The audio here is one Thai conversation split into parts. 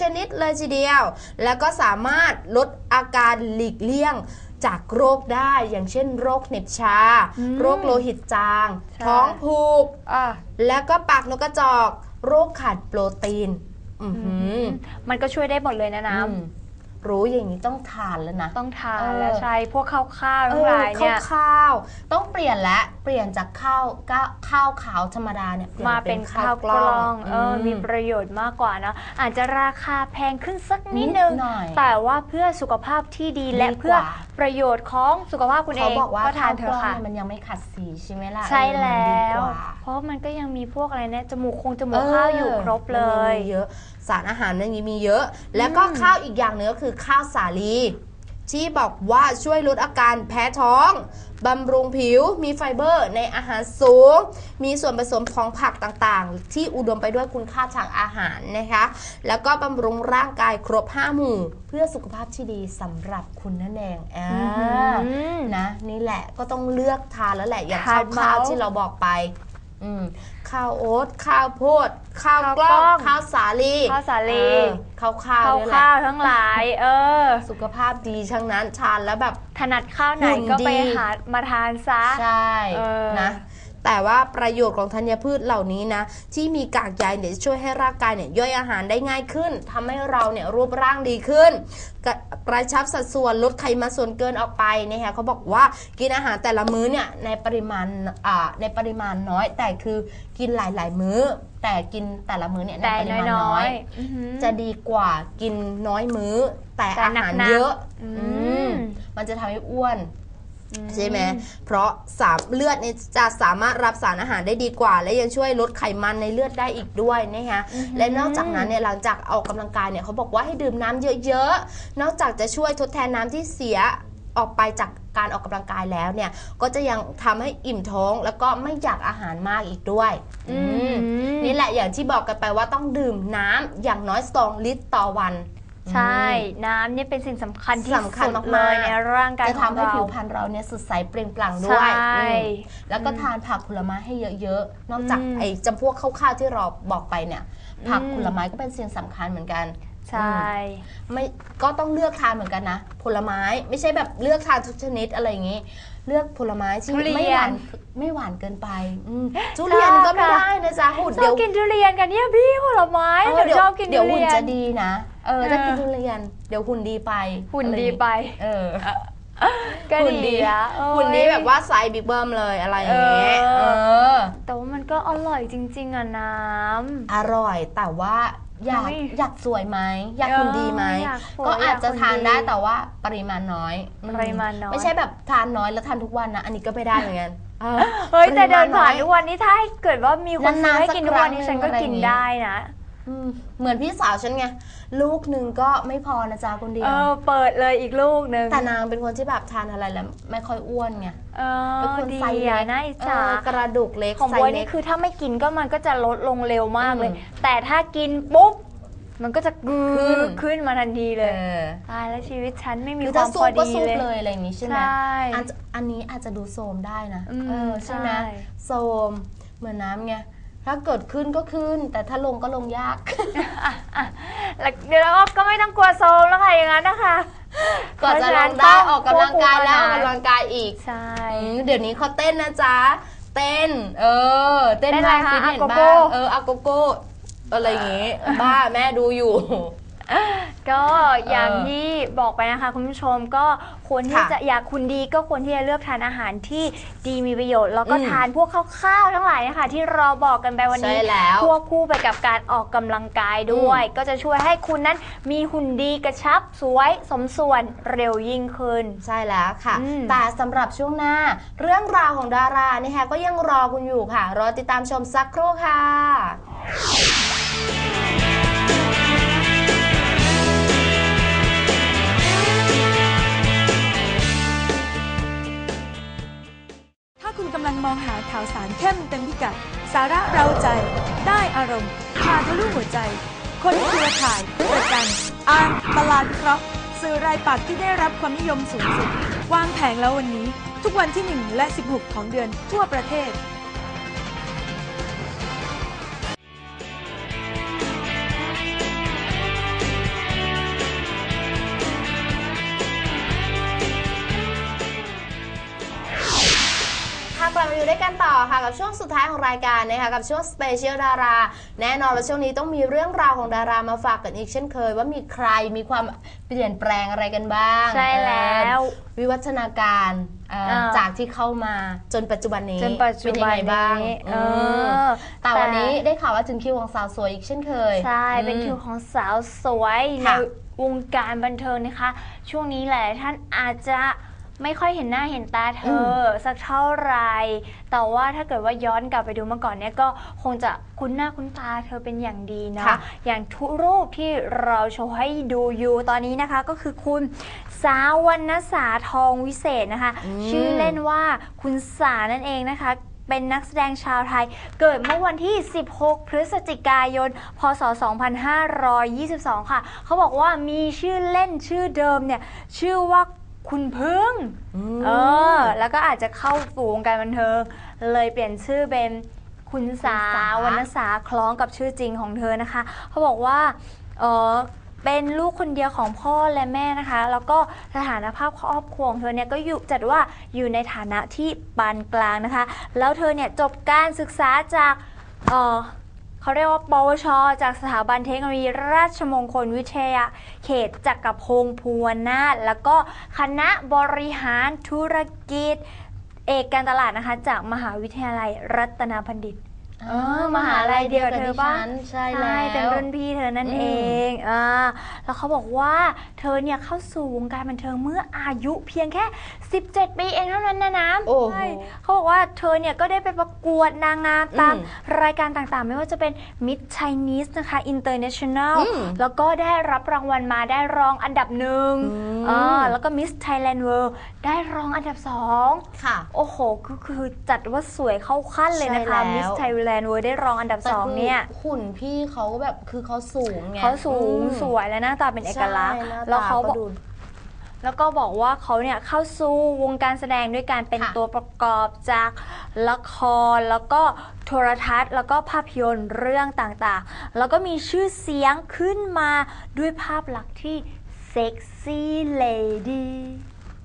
ชนิดเลยทีเดียว แล้วก็สามารถลดอาการหลีกเลี่ยงจากโรคได้อย่างเช่น โรคเหน็บชาอืมโรคโลหิตจางใช่ท้องผูกอะแล้วก็ปากนกกระจอก โรคขาดโปรตีนอือหือมันก็ช่วยได้หมดเลยนะน้อืมรู้อย่างนี้ต้องทานแล้วนะำต้องทานเออแล้วใช่ พวกข้าวข้าวๆเอทั้งอหลายเนี่ยข้าวๆต้องเปลี่ยนและเปลี่ยนจากข้าวก้าข้าวขาวธรรมดาเนี่ยลี่ยมาเป็นข้าวกล้องเอออมมีประโยชน์มากกว่านะอาจจะราคาแพงขึ้นสักนิดนึงนิดหน่อยแต่ว่าเพื่อสุขภาพที่ดีและดีกว่าเพื่อประโยชน์ของสุขภาพคุณเอเขางบอกว่าก็ทานเถข้วกล้อะองค่ะเนี่ยมันยังไม่ขัดสีใช่ไหมล่ะใช่เออแล้มันดีวกว่าเพราะมันก็ยังมีพวกอะไรนะจมูกคงจมูกข้าวอยู่ครบเลยมันมีเยอะสารอาหารมันมีเยอะ แล้วก็อืมข้าวอีกอย่างหนึงก็คือข้าวสาลี ที่บอกว่าช่วยลดอาการแพ้ท้องบำรุงผิว มีไฟเบอร์ในอาหารสูง มีส่วนผสมของผักต่างๆ ที่อุดมไปด้วยคุณค่าทางอาหารนะคะ แล้วก็บำรุงร่างกายครบ 5 หมู่ เพื่อสุขภาพที่ดีสำหรับคุณนั่นเองอ่าอืมนะ นี่แหละก็ต้องเลือกทานแล้วแหละอย่างทาข้านวข้าวเมาส์ที่เราบอกไป อืมข้าวโอ๊ตข้าวโพด ข้าวข้าวกล้อกล้องงข้าวสาลีข้าวสาลีเออข้าวข้าวข้าวนี่แหละข้าวทั้งหลาย เออ สุขภาพดีทั้งนั้นทานแล้วแบบ ถนัดข้าวไหนหุ่นก็ไปดี หามาทานซะ ใช่เออ นะ แต่ว่าประโยชน์ของธัญพืชเหล่านี้นะที่มีกากใยเนี่ยช่วยให้ร่างกายเนี่ยย่อยอาหารได้ง่ายขึ้นทำให้เราเนี่ยรูปร่างดีขึ้นกระกระชับสัดส่วนลดไขมันส่วนเกินออกไปนะคะเขาบอกว่ากินอาหารแต่ละมื้อเนี่ยในปริมาณอ่าในปริมาณน้อย แต่คือกินหลาย ๆ มื้อ แต่กินแต่ละมื้อเนี่ยในแต่ปริมาณน้น้ออยยๆอื้อหือจะดีกว่ากินน้อยมื้อ แต่แต่อาหารหนักๆเยอะอืมอืมมันจะทำให้อ้วนอื ใช่ไหม เพราะสามเลือดเนี่ยจะสามารถรับสารอาหารได้ดีกว่า และยังช่วยลดไขมันในเลือดได้อีกด้วยนะคะและนอกจากนั้นเนี่ยหลังจากออกกำลังกายเนี่ยเขาบอกว่าให้ดื่มน้ำเยอะๆ นอกจากจะช่วยทดแทนน้ำที่เสียออกไปจากการออกกำลังกายแล้วเนี่ย ก็จะยังทำให้อิ่มท้อง แล้วก็ไม่อยากอาหารมากอีกด้วยอือืมมนี่แหละอย่างที่บอกกันไปว่าต้องดื่มน้ำอย่างน้อย2ลิตรต่อวัน ใช่ น้ำเนี่ยเป็นสิ่งสำคัญที่สำคัญสุดมากๆเลยในร่างกายจะของทำให้เราผิวพรรณเราเนี่ยสดใสเปล่งปลั่งด้วย ใช่อืมแล้วก็ทานผักผลไม้ให้เยอะๆ นอกจากอืมไอ้จำพวกข้าวๆที่เราบอกไปเนี่ย ผักอืมผลไม้ก็เป็นสิ่งสำคัญเหมือนกันใช่ไม่ก็ต้องเลือกทานเหมือนกันนะ ผลไม้ไม่ใช่แบบเลือกทานทุกชนิดอะไรอย่างงี้ เลือกผลไม้ที่ทุเรียนไม่หวานไม่หวานเกินไปอืมทุเรียนก็ไม่ได้นะจ๊ะหุ่นชอเดี๋บยวกินทุเรียนกันเนี่ยพี่ผลไม้เอหอนูเดี๋ยวชอบกินเดี๋ยวทุหุ่นเรียนจะดีนะ เออถ้าเออกินทุเรียน เดี๋ยวหุ่นดีไปหุ่นอะไรอดีย่างงี้ไป เออก็หุ่นดีดีอะโอ้ยหุ่นดีแบบว่าไซส์บิ๊กเบิ้มเลยอะไรอย่างเงี้ยเออเออแต่ว่ามันก็อร่อยจริง ๆอะน้ำอร่อยแต่ว่าอยากไม่อยากสวยไหมอยากเออหุ่นดีไหมอยากสวยก็อาจจะอยากหุ่นทานได้ดีแต่ว่าปริมาณน้อยอืปริมาณน้อยไม่ใช่แบบทานน้อยแล้วทานทุกวันนะอันนี้ก็ไม่ได้เหมือนกันออเฮ้ยแต่เดินปริมณผ่านอยทุกวันนี้ถ้าให้เกิดว่ามีคนซื้อให้นานๆกินทุกวันสักนี้ครั้งฉันก็อะไรกินอย่างงี้ได้นะ อืมเหมือนพี่สาวฉันไง ลูกหนึ่งก็ไม่พอนะจ๊ะคนเดียเอวอเปิดเลยอีกลูกหนึ่งแต่นางเป็นคนที่แบบทานอะไรแล้วไม่ค่อยอ้วนไงเอเป็นอคนดีไซส์อะเล็กน่าอิจเอฉาอกระดูกเล็กของไซบอยส์เล็นี่ก คือถ้าไม่กินก็มันก็จะลดลงเร็วมากเลย อืมแต่ถ้ากินปุ๊บมันก็จะกึขึ้นขึ้นมาทันทีเลยเออตายแล้วชีวิตฉันไม่มีคือคถ้าวามสูพอบก็ดีสูบเลย เลยอะไรอย่างนี้ใช่ไหมใช่อันอันนี้อาจจะดูโทรมได้นะอืมเออใช่ไหมใช่โทรมเหมือนน้ำไง ถ้าเกิดขึ้นก็ขึ้น แต่ถ้าลงก็ลงยากอะแล้วเดี๋ยวเราก็ไม่ต้องกลัวโซมแล้วค่ะอย่างนั้นนะคะก่อนจะลงเพราได้ฉะนั้นออกกำลังกายแล้วอต้ออกงควบคุมอาหารกำลังกายอีกใช่อืมเดี๋ยวนี้เขาเต้นนะจ๊ะ เต้น เออ เต้นเต้นอะไรบ้างคะฟิตเนสอาโกโก้ บ้างเอออาโกโก้อะไรอย่างงี้ บ้าแม่ดูอยู่ ก็อย่างเออที่บอกไปนะคะคุณผู้ชมก็ควรที่ค่ะจะอยากคุณดีก็ควรที่จะเลือกทานอาหารที่ดีมีประโยชน์ แล้วก็อืมทานพวกข้าวๆทั้งหลายนะคะที่เราบอกกันไปวันนี้ใช่แล้วควบคู่ไปกับการออกกำลังกายด้วย ก็จะช่วยให้คุณนั้นมีหุ่นดีกระชับสวยสมส่วนเร็วยิ่งขึ้น ใช่แล้วค่ะ อืม แต่สำหรับช่วงหน้า เรื่องราวของดารานะคะก็ยังรอคุณอยู่ค่ะ รอติดตามชมสักครู่ค่ะ องหาข่าวสารเข้มเต็มพิกัด สาระเราใจ ได้อารมณ์พาทะลุหัวใจ คนเครือข่ายประกันอ่านตลาดคราะห์สื่อรายปักที่ได้รับความนิยมสูงสุด วางแผงแล้ววันนี้ ทุกวันที่ 1 และ 16 ของเดือนทั่วประเทศ อยู่ด้วยกันต่อค่ะกับช่วงสุดท้ายของรายการนะคะกับช่วงสเปเชียลดารา แน่นอนว่าช่วงนี้ต้องมีเรื่องราวของดารามาฝากกันอีกเช่นเคย ว่ามีใครมีความเปลี่ยนแปลงอะไรกันบ้างใช่แล้วเออวิวัฒนาการเอ่ออ่าจากที่เข้ามาจนปัจจุบันนี้จนปัจจุบันเป็ยังไงบ้างนี้อืเอมอแต่วันนี้ได้ข่าวว่าถึงคิวของสาวสวยอีกเช่นเคย ใช่ เป็นอืมคิวของสาวสวยในค่ะวงการบันเทิงนะคะ ช่วงนี้แหละท่านอาจจะ ไม่ค่อยเห็นหน้าเห็นตาเธออสักเท่าไหร่แต่ว่าถ้าเกิดว่าย้อนกลับไปดูเมื่อก่อนเนี่ยก็คงจะคุ้นหน้าคุ้นตาเธอเป็นอย่างดีเนาะค่ะอย่างทุกรูปที่เราโชว์ให้ดูอยู่ตอนนี้นะคะ ก็คือคุณสาววรรณสาทองวิเศษนะคะอืมชื่อเล่นว่าคุณสานั่นเองนะคะเป็นนักแสดงชาวไทย เกิดเมื่อวันที่ 16 พฤศจิกายน พศ 2522 ค่ะ เขาบอกว่ามีชื่อเล่นชื่อเดิมเนี่ย ชื่อว่า คุณพึ่งมเออ แล้วก็อาจจะเข้าสู่วงการบันเทิงเลยเปลี่ยนชื่อเป็นคุณสาคุณสาวรรณสาคล้องกับชื่อจริงของเธอนะคะ เขาบอกว่าเออเป็นลูกคนเดียวของพ่อและแม่นะคะ แล้วก็สถานภาพครอบครัวของเธอเนี่ยก็อยู่จัดว่าอยู่ในฐานะที่ปานกลางนะคะ แล้วเธอเนี่ยจบการศึกษาจาก เขาเรียกว่าปวช จากสถาบันเทคโนโลยีราชมงคลวิทยา เขตจักรพงศ์ภูวนาถแล้วก็คณะบริหารธุรกิจ เอกการตลาดนะคะ จากมหาวิทยาลัยรัตนบัณฑิต เออมหาลัยเดียวกับเธอปะดิฉันใช่แล้วเป็นรุ่นพี่เธอนั่นอืมเองอ่าแล้วเขาบอกว่าเธอเนี่ยเข้าสู่วงการบันเทิงเมื่ออายุเพียงแค่ 17 ปีเองเท่านั้นนะน้ำโอ้โหใช่เขาบอกว่าเธอเนี่ยก็ได้ไปประกวดนางงามตามอืมรายการต่างๆ ไม่ว่าจะเป็น Miss Chinese นะคะ International อืมแล้วก็ได้รับรางวัลมาได้รองอันดับหนึ่งอืมอ่าแล้วก็ Miss Thailand World ได้รองอันดับสองค่ะ โอ้โหคือคือจัดว่าสวยเข้าขั้นเลยนะคะใช่แล้วมิสไทยแลนด์เวอร์ได้รองอันดับสองเนี่ย แต่คือหุ่นพี่เขาแบบคือเขาสูงไงเขาสูงอืม สวยและหน้าตาเป็นเอกลักษณ์ ใช่หน้าแล้วตาเขาบอกดู แล้วก็บอกว่าเขาเนี่ยเข้าสู่วงการแสดงด้วยการเป็นค่ะตัวประกอบจากละครแล้วก็โทรทัศน์ แล้วก็ภาพยนตร์เรื่องต่างๆ แล้วก็มีชื่อเสียงขึ้นมาด้วยภาพลักษณ์ที่เซ็กซี่เลดี้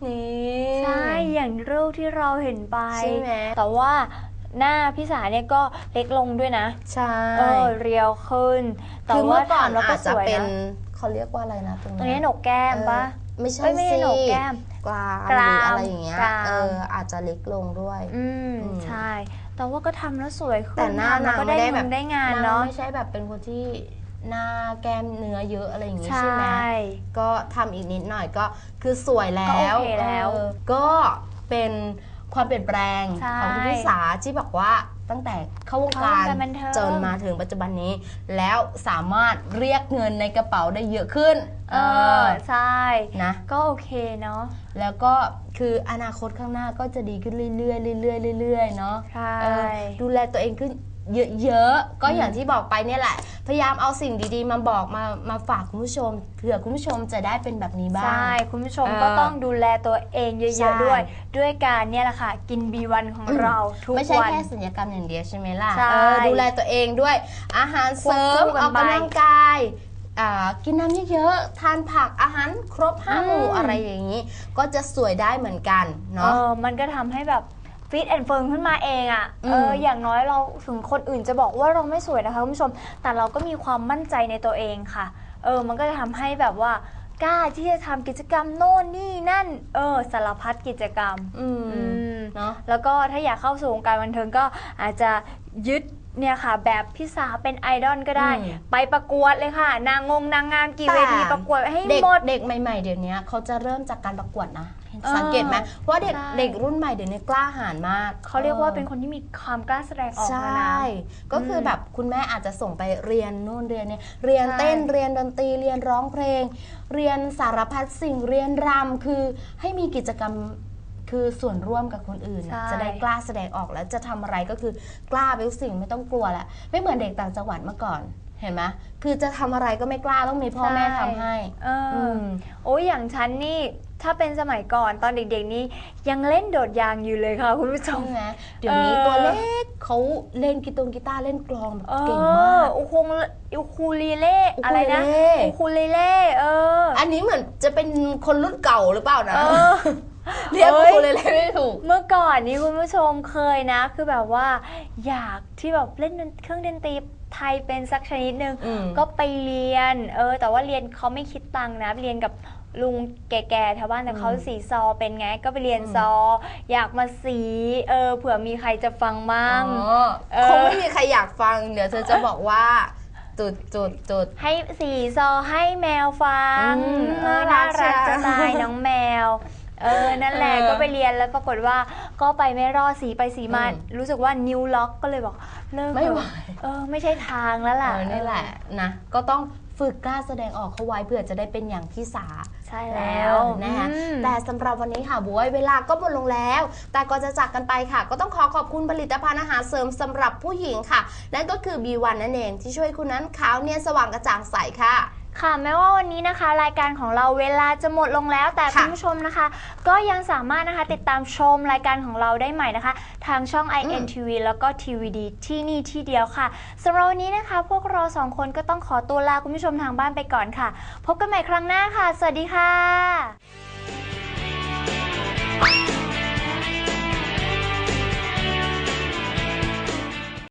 นี่ ใช่ อย่างรูปที่เราเห็นไป ใช่ไหม แต่ว่า หน้าพี่สาเนี่ยก็เล็กลงด้วยนะใช่เออเรียวขึ้นแต่คือว่าเมื่อก่อนทำแล้วก็อาจสจะวยเป็นนะเขาเรียกว่าอะไรนะตรงตรงนี้โหนกแก้มปะ เออไม่ใช่เอ้ยไม่ใช่สิโหนกแก้มกลางกรามหรืออะไรอย่างเงี้ยกราม เอออาจจะเล็กลงด้วย อืมอืม ใช่ แต่ว่าก็ทำแล้วสวยขึ้นแต่หน้าทำแล้วนางก็ไม่ได้ได้เงิแบนบได้งานนเนาะไม่ใช่แบบเป็นคนที่หน้าแก้มเนื้อเยอะอะไรอย่างงี้ใช่ ใช่ไหม ก็ทำอีกนิดหน่อยก็คือสวยแล้ก็วโอเคแล้ว เออก็เป็น ความเปลี่ยนแปลงใช่ ของคุณพิสาที่บอกว่าตั้งแต่เข้าวงการเข้าวงการบันเทิง จนมาถึงปัจจุบันนี้ แล้วสามารถเรียกเงินในกระเป๋าได้เยอะขึ้น เออใช่ นะ ก็โอเคเนาะแล้วก็คืออนาคตข้างหน้าก็จะดีขึ้นเรื่อยๆเรื่อยๆเรื่อยๆเนาะใช่ เออดูแลตัวเองขึ้น เยอะๆ ก็อย่างที่บอกไปเนี่ยแหละ พยายามเอาสิ่งดีๆ มาบอกมามาฝากคุณผู้ชมเผื่อคุณผู้ชมจะได้เป็นแบบนี้บ้าง ใช่ คุณผู้ชมเออก็ต้องดูแลตัวเองเยใช่ อะๆด้วย ด้วยการเนี่ยแหละค่ะ กิน B1 ของเราทุกไม่ใช่วัน แค่สัญญกรรมอย่างเดียวใช่ไหมล่ะใช่เออดูแลตัวเองด้วย อาหารเสริควมบคู่กันออกไปกำลังกายอ่ากินน้ำเยอะๆ ทานผักอาหารครบห้าหมู่อืมอะไรอย่างนี้ ก็จะสวยได้เหมือนกันเอเนาะอมันก็ทำให้แบบ ฟิตแอนด์เฟิร์มขึ้นมาเองอะ่ะอืมเอออย่างน้อยเราถึงคนอื่นจะบอกว่าเราไม่สวยนะคะคุณผู้ชม แต่เราก็มีความมั่นใจในตัวเองค่ะ เออ มันก็จะทำให้แบบว่ากล้าที่จะทำกิจกรรมโน่นนี่นั่น เออ สารพัดกิจกรรม อืมอืมเนาะแล้วก็ถ้าอยากเข้าสู่วงการบันเทิงก็อาจจะยึด เนี่ยค่ะ แบบพี่สาเป็นไอดอลก็ได้ อืม ไปประกวดเลยค่ะ นางงงนางงามกี่เวทีประกวดให้เด็กหมด เด็กใหม่ ๆ เดี๋ยวนี้เขาจะเริ่มจากการประกวดนะเออสังเกตไหมเพราะว่าเด็กใช่ เด็กรุ่นใหม่เดี๋ยวนี้กล้าหาญมากเขาเรียกว่าเป็นคนที่มีความกล้าแสดงออกใชแล้วนะ่ ก็คืออมแบบคุณแม่อาจจะส่งไปเรียนนู่นเรียนเนี่ยเรียนใช่ เต้นเรียนดนตรีเรียนร้องเพลง เรียนสารพัดสิ่งเรียนรำคือให้มีกิจกรรม คือส่วนร่วมกับคนอื่นน่ะใช่ จะได้กล้าแสดงออกแล้วจะทำอะไรก็คือกล้าไปทุกสิ่งไม่ต้องกลัวแหละไม่เหมือนเด็กต่างจังหวัดเมื่อก่อนเห็นไหมคือจะทำอะไรก็ไม่กล้าต้องมีพ่อแม่ทำให้เอออ ม โอ้ยอย่างฉันนี่ถ้าเป็นสมัยก่อนตอนเด็กๆนี่ยังเล่นโดดยางอยู่เลยค่ะคุณผู้ชม ใช่ไหมเดี๋ยวนี้เออ ตัวเล็กเขาเล่นกีตงกีตาร์เล่นกลองแบบเอเก่งอมากอุคงอุคูเลเล่ อะไรนะอุคูเลเล่อุคูเลเล่เอออันนี้เหมือนจะเป็นคนรุ่นเก่าหรือเปล่านะ เออ เรียกเอ้ยครูเลยเลยไม่ถูก เมื่อก่อนนี้คุณผู้ชมเคยนะ คือแบบว่า อยากที่แบบเล่นดนเครื่องดนตรีไทยเป็นสักชนิดหนึ่งอืมก็ไปเรียน เออ แต่ว่าเรียนเขาไม่คิดตังค์นะ เรียนกับลุงแก่ๆแถวบ้านแต่เขาสีซอเป็นไงก็ไปเรียนซอ อยากมาสี เออเผื่อมีใครจะฟังมั่งอ๋อเออคงไม่มีใครอยากฟัง เดี๋ยวเธอจะบอกว่าจุดจุดจุดให้สีซอให้แมวฟังอืมเออน่าน่ารัรักกจัจะงตายน้องแมว เออ นั่นแหละเออก็ไปเรียนแล้วปรากฏว่าก็ไปไม่รอดสีไปสีมา อืมรู้สึกว่านิ้วล็อกก็เลยบอกเลิกไม่เถไหวอะเออ ไม่ใช่ทางแล้วเอล่ะอนี่แหละนะ ก็ต้องฝึกกล้าแสดงออกเข้าไว้เผื่อจะได้เป็นอย่างที่สา ใช่แล้วนะคะอืม แต่สำหรับวันนี้ค่ะบวยเวลาก็หมดลงแล้ว แต่ก่อนจะจากกันไปค่ะ ก็ต้องขอขอบคุณผลิตภัณฑ์อาหารเสริมสำหรับผู้หญิงค่ะ นั่นก็คือ B1 นั่นเองที่ช่วยคุณนั้นขาวเนียนสว่างกระจ่างใสค่ะ ค่ะแม้ว่าวันนี้นะคะ รายการของเราเวลาจะหมดลงแล้ว แต่คุณผู้ชมนะคะ ก็ยังสามารถนะคะติดตามชมรายการของเราได้ใหม่นะคะ ทางช่อง INTV แล้วก็ TVD ที่นี่ที่เดียวค่ะสำหรับวันนี้นะคะ พวกเราสองคนก็ต้องขอตัวลาคุณผู้ชมทางบ้านไปก่อนค่ะ พบกันใหม่ครั้งหน้าค่ะ สวัสดีค่ะ